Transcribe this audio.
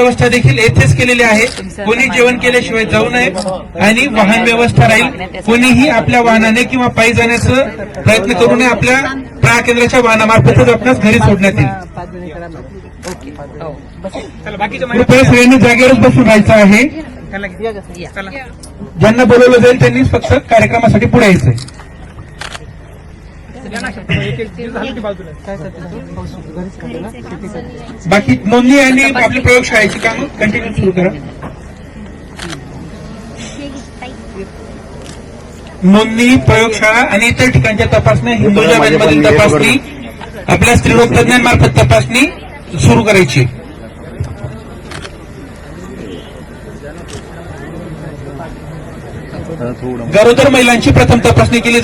देखील येथेच केलेली आहे. कोणी जेवण केल्याशिवाय जाऊ नये आणि वाहन व्यवस्था राहील. कोणीही आपल्या वाहनाने किंवा पायी जाण्याचा प्रयत्न करू नये. आपल्या प्रहा केंद्राच्या वाहनामार्फतच आपणास घरी सोडण्यात येईल. कृपया सगळ्यांनी जागेवरच बसून राहायचं आहे. ज्यांना बोलवलं जाईल त्यांनी फक्त कार्यक्रमासाठी पुढे यायचंय. बाकी नोंदणी आणि आपली प्रयोगशाळेची कामं कंटिन्यू सुरू करा. नोंदणी प्रयोगशाळा आणि इतर ठिकाणच्या तपासण्या हिंदुजा बँकमधील तपासणी आपल्या स्त्रीरोग तज्ञांमार्फत तपासणी सुरू करायची. गरोदर महिलांची प्रथम तपासणी केली